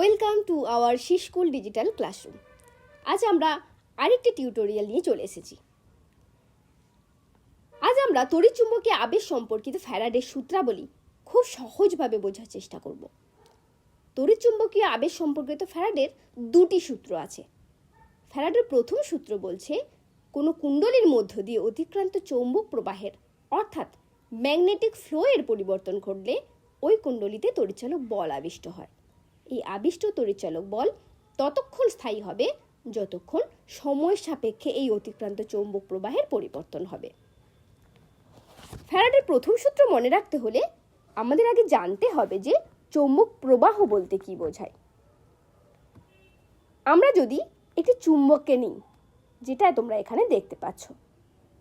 Welcome to our শিশকুল digital classroom. আজ আমরা আরেকটি টিউটোরিয়াল নিয়ে চলে এসেছি। আজ আমরা তড়িৎচুম্বকীয় আবেশ সম্পর্কিত ফ্যারাডের সূত্রাবলী খুব সহজভাবে বোঝার চেষ্টা করব। তড়িৎচুম্বকীয় আবেশ সম্পর্কিত ফ্যারাডের দুটি সূত্র আছে। ফ্যারাডের প্রথম সূত্র বলছে, কোনো কুণ্ডলীর মধ্য দিয়ে অতিক্রান্ত চৌম্বক প্রবাহের, অর্থাৎ ম্যাগনেটিক ফ্লো এর পরিবর্তন ঘটলে ওই কুণ্ডলিতে তড়িৎচালক বল আবিষ্ট হয়। এই আবিষ্ট তড়িৎচালক বল ততক্ষণ স্থায়ী হবে যতক্ষণ সময় সাপেক্ষে এই অতিক্রান্ত চৌম্বক প্রবাহের পরিবর্তন হবে। ফ্যারাডের প্রথম সূত্র মনে রাখতে হলে আমাদের আগে জানতে হবে যে চৌম্বক প্রবাহ বলতে কি বোঝায়। আমরা যদি একটি চুম্বককে নিই, যেটা তোমরা এখানে দেখতে পাচ্ছ,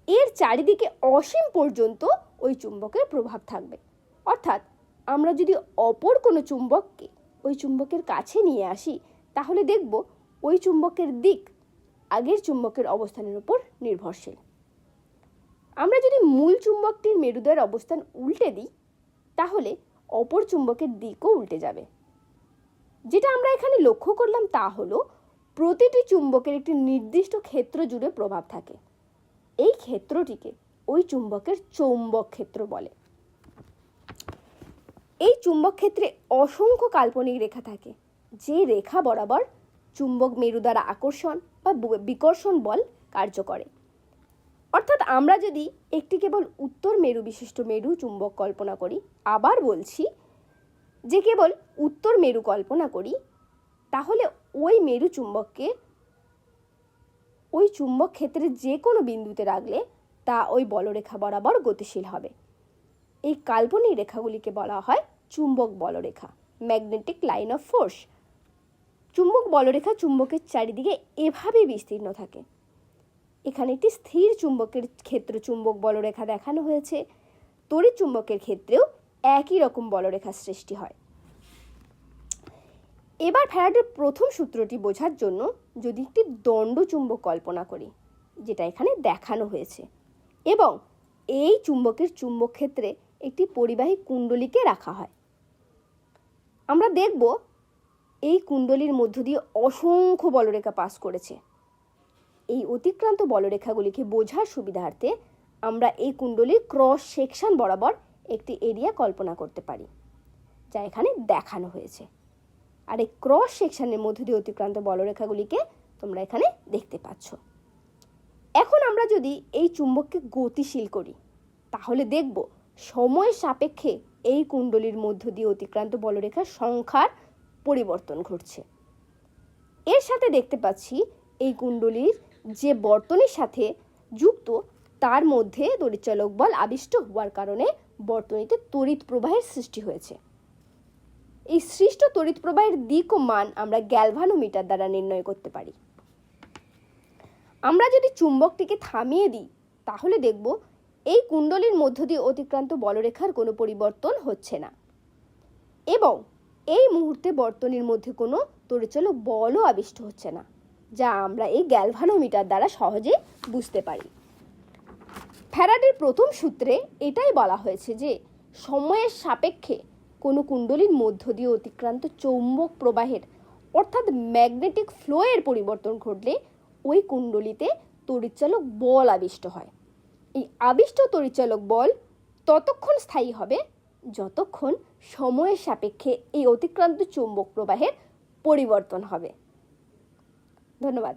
এর চারিদিকে অসীম পর্যন্ত ওই চুম্বকের প্রভাব থাকবে। অর্থাৎ আমরা যদি অপর কোনো চুম্বককে ওই চুম্বকের কাছে নিয়ে আসি, তাহলে দেখব ওই চুম্বকের দিক আগের চুম্বকের অবস্থানের উপর নির্ভরশীল। আমরা যদি মূল চুম্বকটির মেরুদয়ের অবস্থান উল্টে দিই, তাহলে অপর চুম্বকের দিকও উল্টে যাবে। যেটা আমরা এখানে লক্ষ্য করলাম তা হলো, প্রতিটি চুম্বকের একটি নির্দিষ্ট ক্ষেত্র জুড়ে প্রভাব থাকে। এই ক্ষেত্রটিকে ওই চুম্বকের চৌম্বক ক্ষেত্র বলে। এই চুম্বক ক্ষেত্রে অসংখ্য কাল্পনিক রেখা থাকে, যে রেখা বরাবর চুম্বক মেরু দ্বারা আকর্ষণ বা বিকর্ষণ বল কার্য করে। অর্থাৎ আমরা যদি একটি কেবল উত্তর মেরু বিশিষ্ট মেরু চুম্বক কল্পনা করি, আবার বলছি যে কেবল উত্তর মেরু কল্পনা করি, তাহলে ওই মেরু চুম্বককে, ওই চুম্বক ক্ষেত্রে যে কোনো বিন্দুতে রাখলে তা ওই বলরেখা বরাবর গতিশীল হবে। এই কাল্পনিক রেখাগুলিকে বলা হয় চুম্বক বলরেখা ম্যাগনেটিক লাইন অফ ফোর্স চুম্বক বলরেখা চুম্বকের চারিদিকে এভাবে বিস্তীর্ণ থাকে। এখানে একটি স্থির চুম্বকের ক্ষেত্র চুম্বক বলরেখা দেখানো হয়েছে। তড়িৎ চুম্বকের ক্ষেত্রেও একই রকম বলরেখা সৃষ্টি হয়। এবার ফ্যারাডের প্রথম সূত্রটি বোঝার জন্য যদি একটি দণ্ড চুম্বক কল্পনা করি, যেটা এখানে দেখানো হয়েছে। এবং এই চুম্বকের চুম্বক ক্ষেত্রে একটি পরিবাহী কুণ্ডলীকে রাখা হয়। আমরা দেখব এই কুণ্ডলীর মধ্য দিয়ে অসংখ্য বলরেখা পাস করেছে। এই অতিক্রান্ত বলরেখাগুলিকে বোঝার সুবিধার্থে আমরা এই কুণ্ডলীর ক্রস সেকশন বরাবর একটি এরিয়া কল্পনা করতে পারি, যা এখানে দেখানো হয়েছে। আর এই ক্রস সেকশনের মধ্য দিয়ে অতিক্রান্ত বলরেখাগুলিকে তোমরা এখানে দেখতে পাচ্ছ। এখন আমরা যদি এই চুম্বককে গতিশীল করি, তাহলে দেখব সময়ের সাপেক্ষে এই কুণ্ডলীর মধ্য দিয়ে অতিক্রান্ত বলরেখার সংখ্যার পরিবর্তন ঘটছে। এর সাথে দেখতে পাচ্ছি এই কুণ্ডলীর যে বর্তনীর সাথে যুক্ত, তার মধ্যে তড়িৎচালক বল আবিষ্ট হওয়ার কারণে বর্তনীতে তড়িৎ প্রবাহের সৃষ্টি হয়েছে। এই সৃষ্ট তড়িৎ প্রবাহের দিক ও মান আমরা গ্যালভানোমিটার দ্বারা নির্ণয় করতে পারি। আমরা যদি চুম্বকটিকে থামিয়ে দিই, তাহলে দেখব এই কুণ্ডলীর মধ্য দিয়ে অতিক্রান্ত বলরেখার কোনো পরিবর্তন হচ্ছে না। এবং এই মুহূর্তে বর্তনীর মধ্যে কোনো তড়িৎচালক বলও আবিষ্ট হচ্ছে না, যা আমরা এই গ্যালভানোমিটার দ্বারা সহজে বুঝতে পারি। ফ্যারাডের প্রথম সূত্রে এটাই বলা হয়েছে যে, সময়ের সাপেক্ষে কোনো কুণ্ডলীর মধ্য দিয়ে অতিক্রান্ত চৌম্বক প্রবাহের, অর্থাৎ ম্যাগনেটিক ফ্লোয়ের পরিবর্তন ঘটলে ওই কুণ্ডলিতে তড়িৎচালক বল আবিষ্ট হয়। এই আবিষ্ট তরিচালক বল ততক্ষণ স্থায়ী হবে যতক্ষণ সময়ের সাপেক্ষে এই অতিক্রান্ত চুম্বক প্রবাহের পরিবর্তন হবে। ধন্যবাদ।